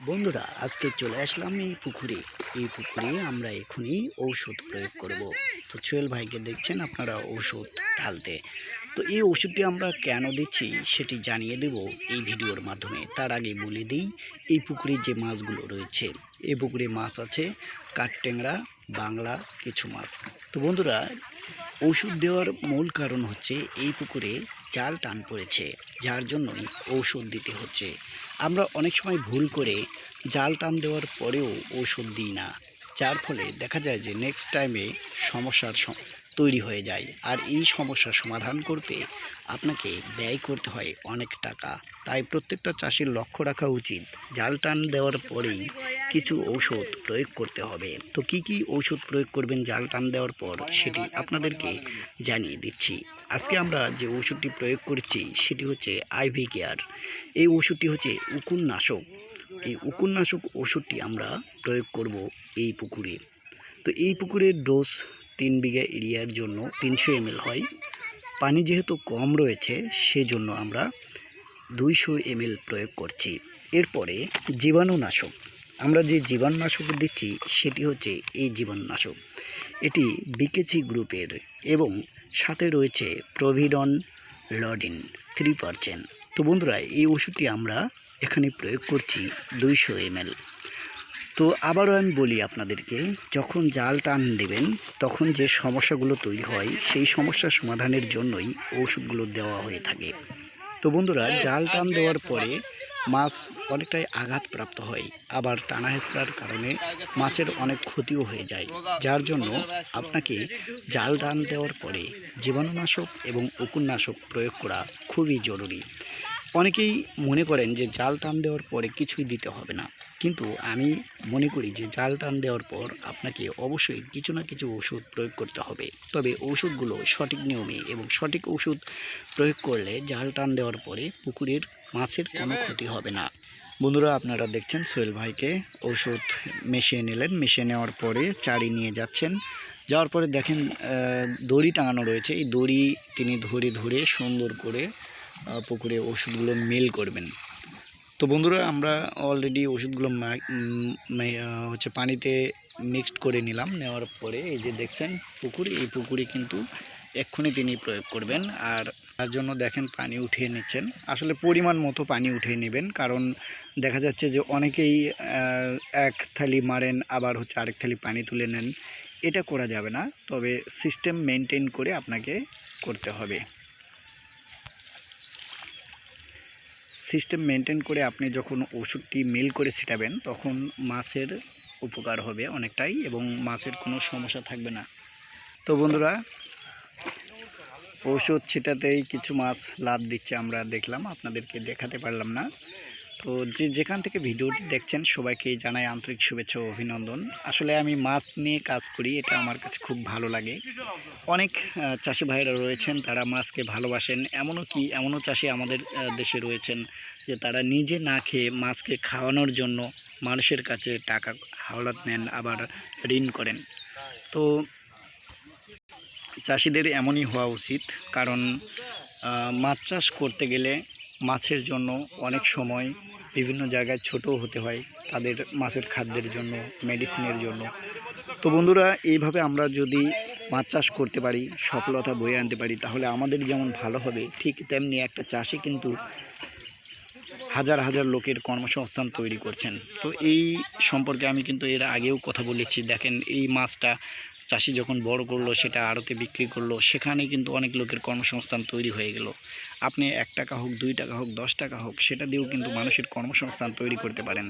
বন্ধুরা, আজকে চলে আসলাম এই পুকুরে। এই পুকুরে আমরা এখনই ঔষধ প্রয়োগ করব। তো সোহেল ভাইকে দেখছেন আপনারা ঔষধ ঢালতে। তো এই ওষুধটি আমরা কেন দিচ্ছি সেটি জানিয়ে দেব এই ভিডিওর মাধ্যমে। তার আগে বলে দিই, এই পুকুরে যে মাছগুলো রয়েছে, এই পুকুরে মাছ আছে কাঠটেংরা বাংলা, কিছু মাছ। তো বন্ধুরা ওষুধ দেওয়ার মূল কারণ হচ্ছে এই পুকুরে জাল টান পড়েছে, যার জন্য ঔষধ দিতে হচ্ছে। আমরা অনেক সময় ভুল করে জাল টান দেওয়ার পরেও ঔষধ দিই না। যার ফলে দেখা যায় যে নেক্সট টাইমে সমস্যার তৈরি হয়ে যায়। আর এই সমস্যার সমাধান করতে আপনাকে ব্যয় করতে হয় অনেক টাকা। তাই প্রত্যেকটা চাষির লক্ষ্য রাখা উচিত। জাল টান দেওয়ার পরেই কিছু ঔষধ প্রয়োগ করতে হবে। তো কি কি ঔষধ প্রয়োগ করবেন জাল টান দেওয়ার পর সেটি আপনাদেরকে জানিয়ে দিচ্ছি। আজকে আমরা যে ওষুধটি প্রয়োগ করছি সেটি হচ্ছে আইভি কেয়ার। এই ওষুধটি হচ্ছে উকুননাশক। এই উকুননাশক ওষুধটি আমরা প্রয়োগ করব এই পুকুরে। তো এই পুকুরের ডোজ তিন বিঘা এরিয়ার জন্য তিনশো এমএল হয়। পানি যেহেতু কম রয়েছে, সেজন্য আমরা দুইশো এমএল প্রয়োগ করছি। এরপরে জীবাণুনাশক। আমরা যে জীবাণুনাশক দিচ্ছি, সেটি হচ্ছে এই জীবাণুনাশক। এটি বিকেচি গ্রুপের এবং সাথে রয়েছে প্রভিডন, লডিন থ্রি পারসেন্ট। তো বন্ধুরা, এই ওষুধটি আমরা এখানে প্রয়োগ করছি দুইশো এমএল। তো আবারও আমি বলি আপনাদেরকে, যখন জাল টান দেবেন, তখন যে সমস্যাগুলো তৈরি হয়, সেই সমস্যার সমাধানের জন্যই ওষুধগুলো দেওয়া হয়ে থাকে। তো বন্ধুরা, জাল টান দেওয়ার পরে মাছ অনেকটাই আঘাতপ্রাপ্ত হয়। আবার টানা হেঁচড়ার কারণে মাছের অনেক ক্ষতিও হয়ে যায়। যার জন্য আপনাকে জাল টান দেওয়ার পরে জীবাণুনাশক এবং উকুননাশক প্রয়োগ করা খুবই জরুরি। অনেকেই মনে করেন যে জাল টান দেওয়ার পরে কিছুই দিতে হবে না। কিন্তু আমি মনে করি যে জাল টান দেওয়ার পর আপনাকে অবশ্যই কিছু না কিছু ওষুধ প্রয়োগ করতে হবে। তবে ওষুধগুলো সঠিক নিয়মে এবং সঠিক ওষুধ প্রয়োগ করলে জাল টান দেওয়ার পরে পুকুরের মাছের কোনো ক্ষতি হবে না। বন্ধুরা আপনারা দেখছেন সোহেল ভাইকে ওষুধ মিশিয়ে নিলেন। মিশিয়ে নেওয়ার পরে চারি নিয়ে যাচ্ছেন। যাওয়ার পরে দেখেন দড়ি টাঙানো রয়েছে। এই দড়ি তিনি ধরে ধরে সুন্দর করে পুকুরে ওষুধগুলো মেল করবেন। তো বন্ধুরা, আমরা অলরেডি ওষুধগুলো হচ্ছে পানিতে মিক্সড করে নিলাম। নেওয়ার পরে এই যে দেখছেন পুকুর, এই পুকুরে কিন্তু এক্ষুনি তিনি প্রয়োগ করবেন। আর তার জন্য দেখেন পানি উঠিয়ে নিচ্ছেন। আসলে পরিমাণ মতো পানি উঠিয়ে নেবেন, কারণ দেখা যাচ্ছে যে অনেকেই এক থালি মারেন, আবার হচ্ছে আরেক থালি পানি তুলে নেন। এটা করা যাবে না, তবে সিস্টেম মেনটেন করে আপনাকে করতে হবে। সিস্টেম মেনটেন করে আপনি যখন ওষুধটি মিল করে ছিটাবেন, তখন মাছের উপকার হবে অনেকটাই এবং মাছের কোনো সমস্যা থাকবে না। তো বন্ধুরা, ওষুধ ছিটাতেই কিছু মাছ লাভ দিচ্ছে আমরা দেখলাম, আপনাদেরকে দেখাতে পারলাম না। তো যে যেখান থেকে ভিডিওটি দেখছেন সবাইকে জানাই আন্তরিক শুভেচ্ছা ও অভিনন্দন। আসলে আমি মাছ নিয়ে কাজ করি, এটা আমার কাছে খুব ভালো লাগে। অনেক চাষি ভাইরা রয়েছেন, তারা মাছকে ভালোবাসেন। এমনও কি, এমনও চাষি আমাদের দেশে রয়েছেন যে তারা নিজে না খেয়ে মাছকে খাওয়ানোর জন্য মানুষের কাছে টাকা, হাওলাত নেন, আবার ঋণ করেন। তো চাষিদের এমনই হওয়া উচিত, কারণ মাছ চাষ করতে গেলে মাছের জন্য অনেক সময় বিভিন্ন জায়গায় ছোট হতে হয় তাদের মাছের খাদ্যের জন্য মেডিসিনের জন্য। তো বন্ধুরা, এইভাবে আমরা যদি মাছ চাষ করতে পারি, সফলতা বয়ে আনতে পারি, তাহলে আমাদের যেমন ভালো হবে, ঠিক তেমনি একটা চাষি কিন্তু হাজার হাজার লোকের কর্মসংস্থান তৈরি করছেন। তো এই সম্পর্কে আমি কিন্তু এর আগেও কথা বলেছি। দেখেন, এই মাছটা চাষি যখন বড় করল, সেটা আড়তে বিক্রি করল, সেখানে কিন্তু অনেক লোকের কর্মসংস্থান তৈরি হয়ে গেল। আপনি এক টাকা হোক, দুই টাকা হোক, দশ টাকা হোক, সেটা দিয়েও কিন্তু মানুষের কর্মসংস্থান তৈরি করতে পারেন।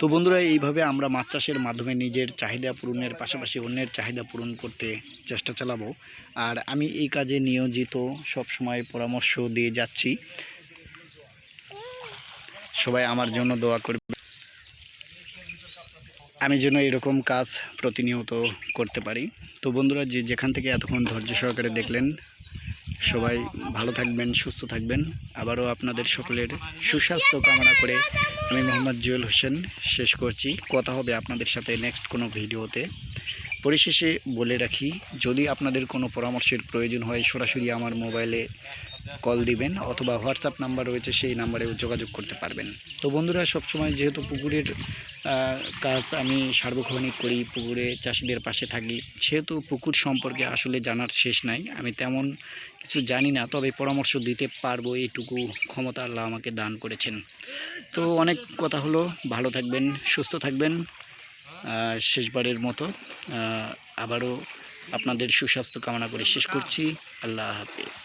তো বন্ধুরা, এইভাবে আমরা মাছ চাষের মাধ্যমে নিজের চাহিদা পূরণের পাশাপাশি অন্যের চাহিদা পূরণ করতে চেষ্টা চালাবো। আর আমি এই কাজে নিয়োজিত, সব সময় পরামর্শ দিয়ে যাচ্ছি। সবাই আমার জন্য দোয়া করবে আমি যেন এরকম কাজ প্রতিনিয়ত করতে পারি। তো বন্ধুরা, যে যেখান থেকে এতক্ষণ ধৈর্য সহকারে দেখলেন, সবাই ভালো থাকবেন, সুস্থ থাকবেন। আবারও আপনাদের সকলের সুস্বাস্থ্য কামনা করে আমি মোহাম্মদ জুয়েল হোসেন শেষ করছি। কথা হবে আপনাদের সাথে নেক্সট কোনো ভিডিওতে। পরিশেষে বলে রাখি, যদি আপনাদের কোনো পরামর্শের প্রয়োজন হয়, সরাসরি আমার মোবাইলে কল দিবেন অথবা হোয়াটসঅ্যাপ নাম্বার রয়েছে, সেই নাম্বারেও যোগাযোগ করতে পারবেন। তো বন্ধুরা, সবসময় যেহেতু পুকুরের কাজ আমি সার্বক্ষণিক করি, পুকুরে চাষিদের পাশে থাকি, সেহেতু পুকুর সম্পর্কে আসলে জানার শেষ নাই। আমি তেমন কিছু জানি না, তবে পরামর্শ দিতে পারব, এইটুকু ক্ষমতা আল্লাহ আমাকে দান করেছেন। তো অনেক কথা হলো, ভালো থাকবেন, সুস্থ থাকবেন শেষবারের মতো আবারও আপনাদের সুস্বাস্থ্য কামনা করে শেষ করছি। আল্লাহ হাফিজ।